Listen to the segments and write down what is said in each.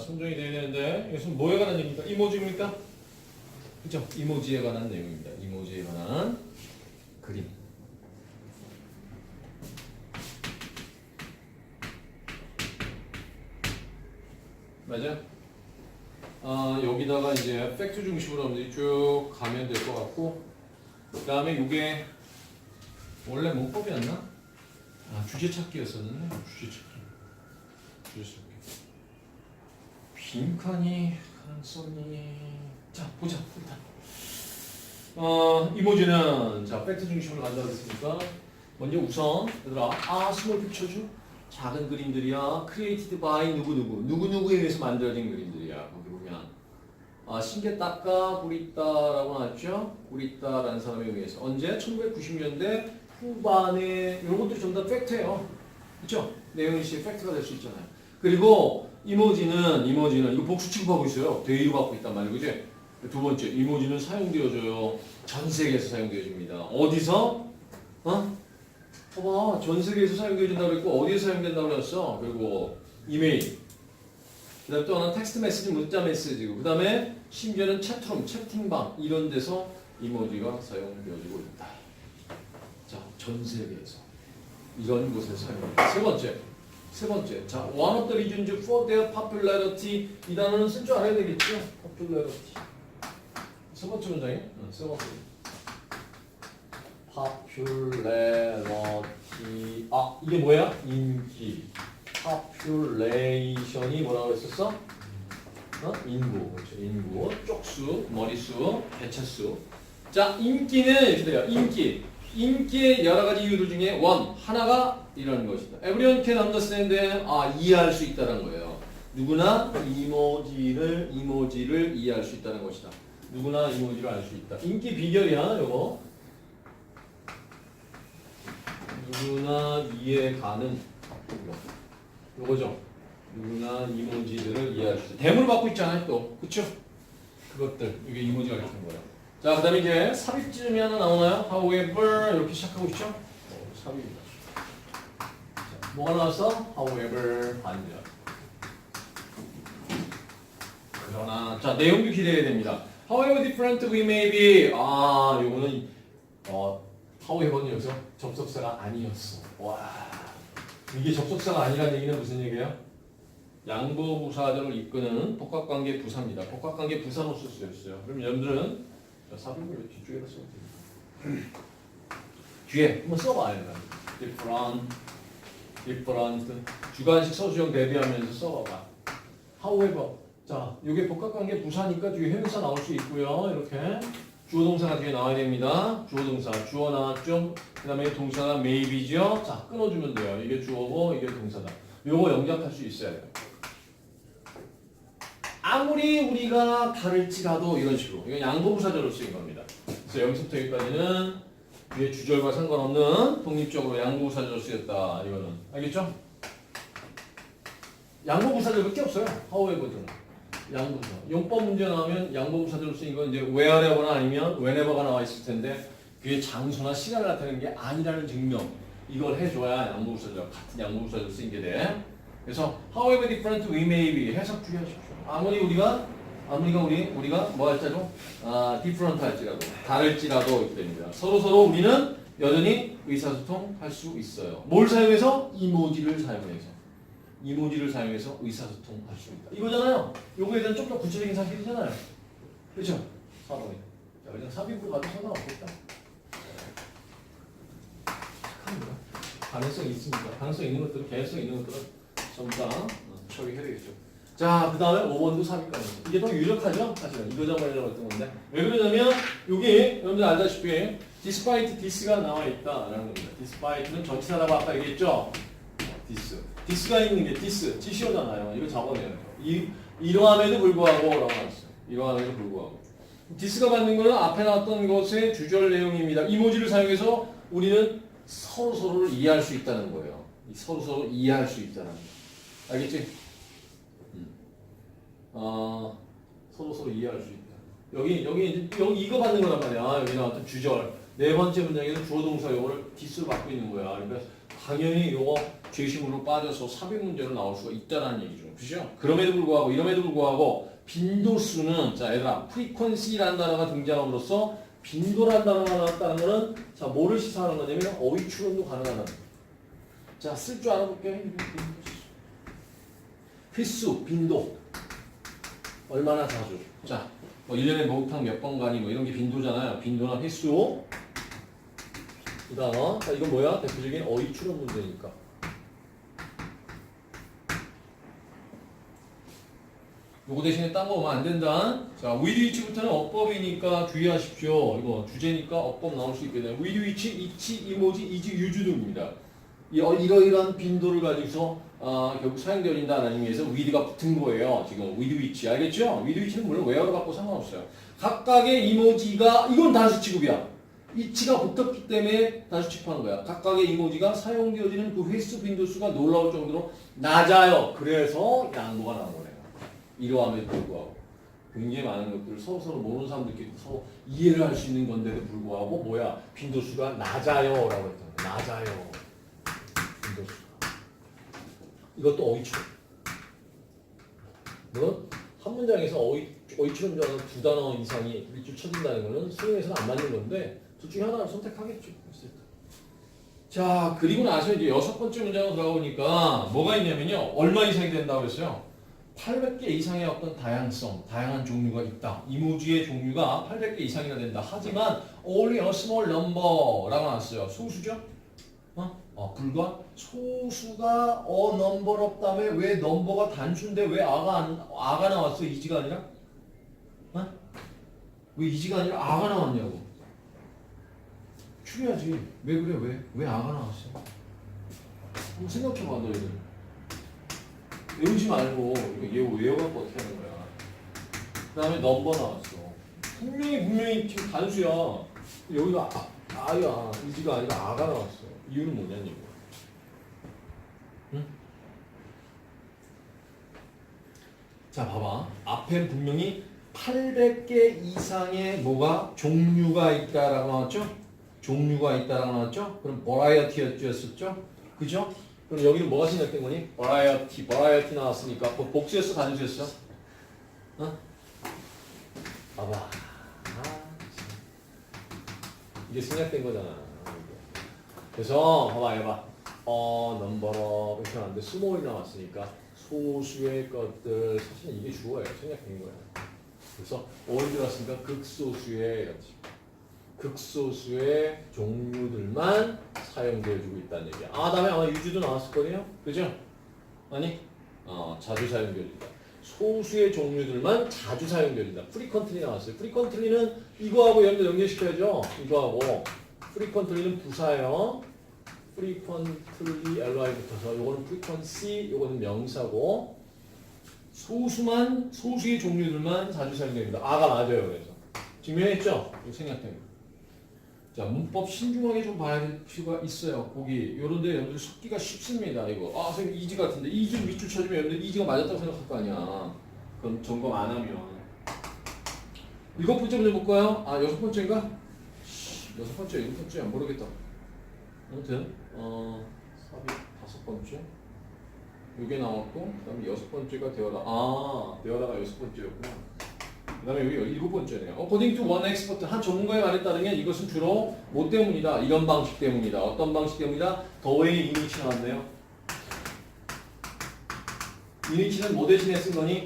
선정이 돼야 되는데 이것은 뭐에 관한 얘기입니까? 이모지입니까? 그죠? 이모지에 관한 내용입니다. 이모지에 관한 그림. 맞아요? 아, 여기다가 이제 팩트 중심으로 여러분들이 쭉 가면 될 것 같고 그 다음에 이게 원래 문법이었나? 아, 주제 찾기였었는데 주제 찾기 주제 찾기 빈칸이 가능성이. 자 보자 일단. 어 이모지는 자 팩트 중심으로 간다고 했으니까 먼저 우선 얘들아 아 스몰 픽처죠? 작은 그림들이야. 크리에이티드 바이 누구누구. 누구누구에 의해서 만들어진 그림들이야 거기 보면. 아 신게 닦아 구리따라고 나왔죠? 구리따라는 사람에 의해서. 언제? 1990년대 후반에. 이런 것들이 전부 다 팩트예요. 그렇죠 내용이 씨 팩트가 될 수 있잖아요. 그리고 이모지는 이모지는 이거 복수 취급하고 있어요. 대의로 갖고 있단 말이에요. 그지? 두 번째 이모지는 사용되어져요. 전 세계에서 사용되어집니다. 어디서? 어? 봐봐 전 세계에서 사용되어진다고 그랬고 어디에 사용된다고 그랬어? 그리고 이메일 그 다음에 또 하나 텍스트 메시지 문자 메시지고 그 다음에 심지어는 채트룸 채팅방 이런 데서 이모지가 사용되어지고 있다. 자 전 세계에서 이런 곳에서 사용됩니다. 세 번째 세 번째, 자, one of the reasons for their popularity 이 단어는 쓸 줄 알아야 되겠죠? popularity. 세 번째 문장이, 응, 세 번째. popularity. 아, 이게 뭐야? 인기. population이 뭐라고 했었어? 어? 인구, 그렇죠? 인구, 쪽수, 머리수, 개체수. 자, 인기는 이렇게 돼요. 인기. 인기의 여러 가지 이유들 중에 원 하나가 이런 것이다. Everyone can understand. 아 이해할 수 있다는 거예요. 누구나 이모지를 이모지를 이해할 수 있다는 것이다. 누구나 이모지를 알 수 있다. 인기 비결이야 요거. 누구나 이해 가는 이거. 요거죠. 누구나 이모지들을 이해할 수 있다. 대문을 받고 있잖아요 또. 그쵸? 그것들 이게 이모지가 된 거예요. 자, 그 다음에 이제 삽입점이 하나 나오나요? However 이렇게 시작하고 있죠? 어, 삽입입니다. 자, 뭐가 나왔어? However 반전. 그러나 자 내용도 기대해야 됩니다. However different we may be. 아, 요거는 어, however는 여기서 접속사가 아니었어. 와, 이게 접속사가 아니라는 얘기는 무슨 얘기예요? 양보 부사절을 이끄는 복합관계 부사입니다. 복합관계 부사로 쓸 수 있어요. 그럼 여러분들은 자, 사비를 뒤쪽에다 써도 됩니다. 뒤에 한번 써봐요. different, different 주관식 서술형 대비하면서 써봐봐. however 자, 이게 복합관계 부사니까 뒤에 형용사 나올 수 있고요. 이렇게 주어 동사가 뒤에 나와야 됩니다. 주어 동사 주어 나왔죠. 그 다음에 동사가 maybe죠. 자, 끊어주면 돼요. 이게 주어고 이게 동사다. 요거 영작할 수 있어야 돼요. 아무리 우리가 다를지라도 이런 식으로 이건 양보부사절로 쓰인 겁니다. 그래서 여기서부터 여기까지는 뒤에 주절과 상관없는 독립적으로 양보부사절로 쓰였다 이거는 알겠죠? 양보부사절밖에 없어요. however는 양보부사. 용법 문제 나오면 양보부사절로 쓰인 건 이제 wherever나 아니면 whenever가 나와 있을 텐데 그게 장소나 시간을 나타내는 게 아니라는 증명 이걸 해줘야 양보부사절 같은 양보부사절로 쓰인 게 돼. 그래서 however different we may be 해석 주의하십시오. 아무리 우리가 아무리가 우리 우리가 뭐 할지라도 아 different 할지라도 다를지라도 이렇게 됩니다. 서로 서로 우리는 여전히 의사소통 할 수 있어요. 뭘 사용해서 이모지를 사용해서 이모지를 사용해서 의사소통 할 수 있다. 이거잖아요. 요거에 대한 좀 더 구체적인 사실이잖아요. 그렇죠? 4번에. 자, 그냥 삽입으로 가도 상관없겠다. 착합니다. 가능성이 있습니다. 가능성 있는 것들은 개연성 있는 것들은 어, 처리해야 되겠죠. 자, 그 다음에 5번도 삽입가능. 이게 더 유력하죠? 사실은. 이거 저번에 했던 건데. 왜 그러냐면, 여기, 여러분들 알다시피, despite this가 나와 있다라는 겁니다. despite는 전치사라고 아까 얘기했죠? this. this가 있는 게 this. 지시어잖아요. 이거 잡아내요. 이, 이러함에도 불구하고, 라고 나왔어요. 이러함에도 불구하고. this가 받는 거는 앞에 나왔던 것의 주절 내용입니다. 이모지를 사용해서 우리는 서로 서로를 이해할 수 있다는 거예요. 서로 서로 이해할 수 있다는 거. 알겠지? 어, 서로 서로 이해할 수 있다. 여기 여기 여기 이거 받는 거란 말이야. 여기 나왔던 주절 네 번째 문장에는 주어 동사 요거를 디스로 받고 있는 거야. 그러니까 당연히 요거 죄심으로 빠져서 삽입 문제로 나올 수가 있다는 얘기죠. 그죠? 그럼에도 불구하고 이럼에도 불구하고 빈도수는 자 얘들아 프리퀀시라는 단어가 등장함으로써 빈도라는 단어가 나왔다는 거는 자 뭐를 시사하는 거냐면 어휘 추론도 가능하다는 거. 자쓸 줄 알아볼게요. 휘수 빈도 얼마나 자주 자 뭐 1년에 목욕탕 몇 번 가니 뭐 이런 게 빈도잖아요. 빈도나 휘수 이 단어 자 이건 뭐야? 대표적인 어휘 추론 문제니까 요거 대신에 딴 거 오면 안 된다. 자, which부터는 어법이니까 주의하십시오. 이거 주제니까 어법 나올 수 있겠네요. which, 이치, 이모지, 이지, 유주 등입니다. 이, 어, 이러이러한 빈도를 가지고서 아, 결국 사용되어진다는 의미에서 with가 붙은 거예요. 지금 with which. 알겠죠? with which는 물론 where로 갖고 상관없어요. 각각의 이모지가 이건 단수 취급이야. 이치가 붙었기 때문에 단수 취급하는 거야. 각각의 이모지가 사용되어지는 그 횟수 빈도수가 놀라울 정도로 낮아요. 그래서 양보가 나온 거예요. 이러함에도 불구하고 굉장히 많은 것들을 서로 서로 모르는 사람들끼리 서로 이해를 할 수 있는 건데도 불구하고 뭐야 빈도수가 낮아요 라고 했던 거야 낮아요 빈도수가 이것도 어휘 추론 물론 한 문장에서 어휘 어휘 추론자는 두 단어 이상이 밑줄 쳐진다는 거는 수능에서는 안 맞는 건데 둘 중에 하나를 선택하겠죠. 자 그리고 나서 이제 여섯 번째 문장으로 보니까 뭐가 있냐면요 얼마 이상이 된다고 했어요 800개 이상의 어떤 다양성, 다양한 종류가 있다. 이모지의 종류가 800개 이상이나 된다. 하지만 only a small number라고 나왔어요. 소수죠? 어? 어, 불과 소수가 어 number 없다며 왜 넘버가 단수인데 왜 아가 안, 아가 나왔어? 이지가 아니라? 어? 왜 이지가 아니라 아가 나왔냐고. 추려야지. 왜 그래? 왜? 왜 아가 나왔어? 한번 생각해봐 너희들. 외우지 말고 이거 외워, 외워갖고 어떻게 하는 거야. 그 다음에 넘버 나왔어. 분명히 분명히 지금 단수야. 여기가 아, 아야 이지가 아니라 아가 나왔어. 이유는 얘기야. 응? 자 봐봐. 앞엔 분명히 800개 이상의 뭐가 종류가 있다라고 나왔죠? 종류가 있다라고 나왔죠? 그럼 버라이어티였죠? 그죠? 그럼 여기는 뭐가 생략된 거니? 버라이어티, 버라이어티 나왔으니까 뭐 복수였어, 단수였어? 어? 봐봐. 이게 생략된 거잖아. 그래서 봐봐, 해봐. 어, 넘버러 이렇게 하는데 스몰이 나왔으니까 소수의 것들 사실 이게 주어예요. 생략된 거예요. 그래서 어디 들어왔으니까 극소수의. 극소수의 종류들만 사용되어지고 있다는 얘기야. 아, 다음에 아마 유주도 나왔을 거예요. 그죠? 아니? 어, 자주 사용되어진다. 소수의 종류들만 자주 사용되어진다. 프리컨트리 나왔어요. 프리컨트리는 이거하고 연결, 연결시켜야죠. 이거하고. 프리컨트리는 부사예요. 프리컨트리 LI 붙어서 요거는 프리컨시, 요거는 명사고 소수만, 소수의 종류들만 자주 사용됩니다. 아가 맞아요. 그래서. 증명했죠? 생략된 거. 자, 문법 신중하게 좀 봐야 될 필요가 있어요. 거기 요런데 여러분들 속기가 쉽습니다. 이거 아 선생님 이지 같은데 이지 밑줄 쳐주면 여러분들 이지가 맞았다고 생각할 거 아니야. 그럼 점검 안 하면 일곱 번째 문제 볼까요? 아 여섯 번째인가? 씨, 여섯 번째 일곱 번째야 모르겠다. 아무튼 어 삽입 다섯 번째 요게 나왔고 그다음에 여섯 번째가 되어라 아 되어라가 여섯 번째였구나. 그 다음에 여기 일곱 번째네요. According to one expert, 한 전문가의 말에 따르면 이것은 주로 뭐 때문이다? 이런 방식 때문이다. 어떤 방식 때문이다? 더웨이 이니치 나왔네요. 이니치는 뭐 대신에 쓴 거니?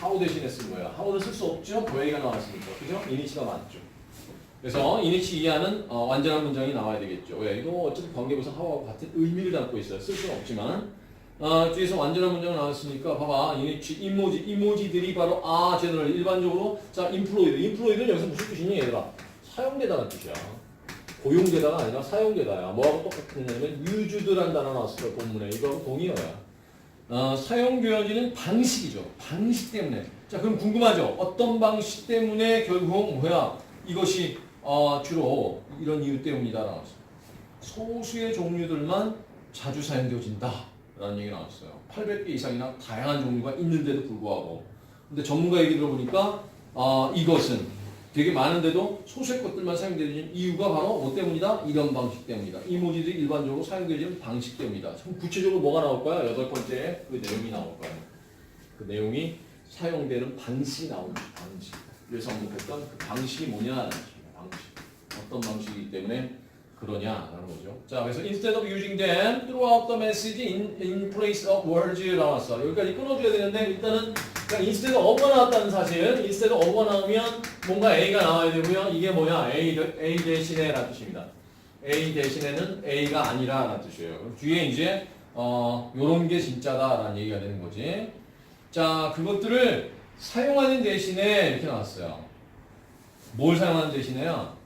how 대신에 쓴 거야. how는 쓸수 없죠? 더웨이가 나왔으니까. 그죠? 이니치가 맞죠. 그래서 이니치 이하는 어, 완전한 문장이 나와야 되겠죠. 왜? 이거 어차피 관계부사 how하고 같은 의미를 담고 있어요. 쓸 수는 없지만. 어, 뒤에서 완전한 문장 나왔으니까 봐봐. 이니치 이모지 이모지들이 바로 아 제너럴. 일반적으로 자 인플로이드. 인플로이드는 여기서 무슨 뜻이니 얘들아? 사용되다는 뜻이야. 고용되다가 아니라 사용되다야. 뭐하고 똑같냐면 유주드란 단어 나왔을 거야 본문에. 이거하고 동의어야. 어, 사용되어지는 방식이죠. 방식 때문에. 자 그럼 궁금하죠? 어떤 방식 때문에 결국 뭐야? 이것이 어, 주로 이런 이유 때문이다 나왔어. 소수의 종류들만 자주 사용되어진다 라는 얘기 나왔어요. 800개 이상이나 다양한 종류가 있는데도 불구하고. 근데 전문가 얘기 들어보니까, 아, 이것은 되게 많은데도 소수의 것들만 사용되는 이유가 바로 뭐 때문이다? 이런 방식 때문이다. 이모지들이 일반적으로 사용되는 방식 때문이다. 그럼 구체적으로 뭐가 나올까요? 여덟 번째 그 내용이 나올 거예요. 그 내용이 사용되는 방식이 나옵니다. 방식. 그래서 언급했던 그 방식이 것입니다. 방식. 어떤 방식이기 때문에 그러냐라는 거죠. 자, 그래서 instead of using them throughout the message in, in place of words 나왔어. 여기까지 끊어줘야 되는데 일단은 그냥 instead of가 나왔다는 사실. instead of가 나오면 뭔가 A가 나와야 되고요. 이게 뭐야? A, A 대신에라는 뜻입니다. A 대신에는 A가 아니라라는 뜻이에요. 그럼 뒤에 이제 어, 요런 게 진짜다라는 얘기가 되는 거지. 자, 그것들을 사용하는 대신에 이렇게 나왔어요. 뭘 사용하는 대신에요?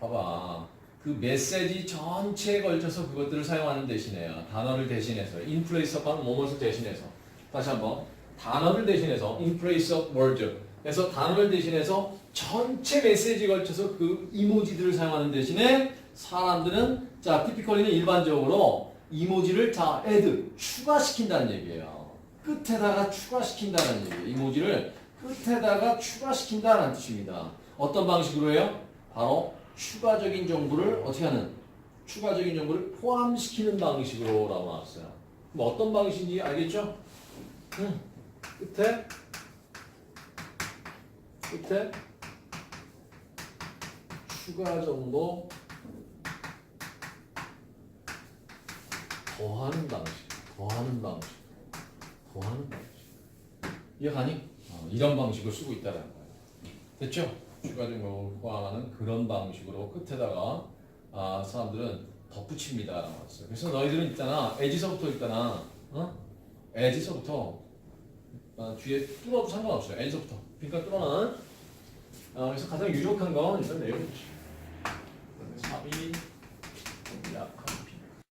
어? 봐봐. 그 메시지 전체에 걸쳐서 그것들을 사용하는 대신에요. 단어를 대신해서. in place of 하는 뭐뭐를 대신해서. 다시 한번. 단어를 대신해서 in place of word. 그래서 단어를 대신해서 전체 메시지에 걸쳐서 그 이모지들을 사용하는 대신에 사람들은 자, 티피컬리는 일반적으로 이모지를 자, add, 추가시킨다는 얘기예요. 끝에다가 추가시킨다는 얘기예요. 이모지를 끝에다가 추가시킨다는 뜻입니다. 어떤 방식으로 해요? 바로 추가적인 정보를 어떻게 하는? 추가적인 정보를 포함시키는 방식으로 라고 나왔어요. 그럼 어떤 방식인지 알겠죠? 응. 끝에 끝에 추가 정보 더하는 방식, 더하는 방식, 더하는 방식. 이해가니? 어, 이런 방식을 쓰고 있다는 거예요. 됐죠? 추가 정보를 포함하는 그런 방식으로 끝에다가 아, 사람들은 덧붙입니다 라고 했어요. 그래서 너희들은 있잖아, 에지서부터 있잖아, 어? 에지서부터 아, 뒤에 뚫어도 상관없어요. 에지서부터. 그러니까 뚫어는 아, 그래서 가장 유력한 건 일단 내용이죠. 삽입